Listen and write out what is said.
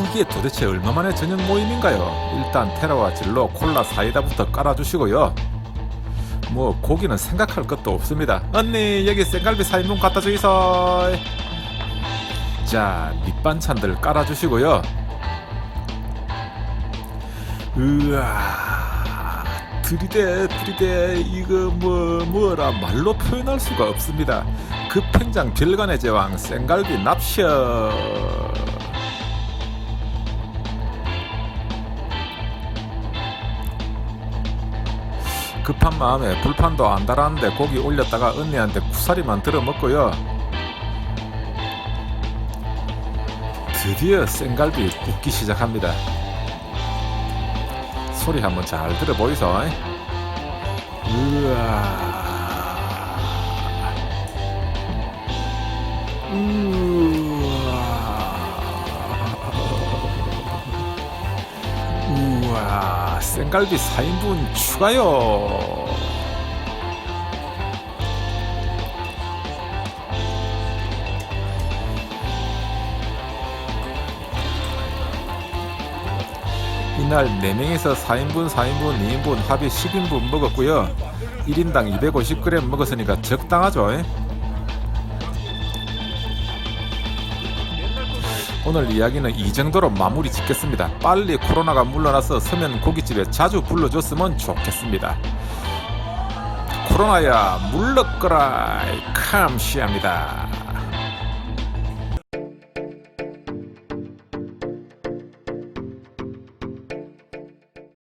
이게 도대체 얼마만의 저녁 모임인가요? 일단 테라와 진로 콜라 사이다부터 깔아주시고요. 뭐 고기는 생각할 것도 없습니다. 언니 여기 생갈비 4인분 갖다 주이소. 자 밑반찬들 깔아주시고요. 으아 들이대 들이대 이거 뭐 뭐라 말로 표현할 수가 없습니다. 급행장 별관의 제왕 생갈비 납셔. 급한 마음에 불판도 안 달았는데 고기 올렸다가 언니한테 쿠사리만 들어 먹고요. 드디어 생갈비 굽기 시작합니다. 소리 한번 잘 들어보이소. 우와. 우와. 우와. 생갈비 4인분 추가요. 이날 4명에서 4인분, 4인분, 2인분 합이 10인분 먹었고요. 1인당 250g 먹었으니까 적당하죠. 오늘 이야기는 이 정도로 마무리 짓겠습니다. 빨리 코로나가 물러나서 서면 고깃집에 자주 불러줬으면 좋겠습니다. 코로나야 물러거라 감시합니다.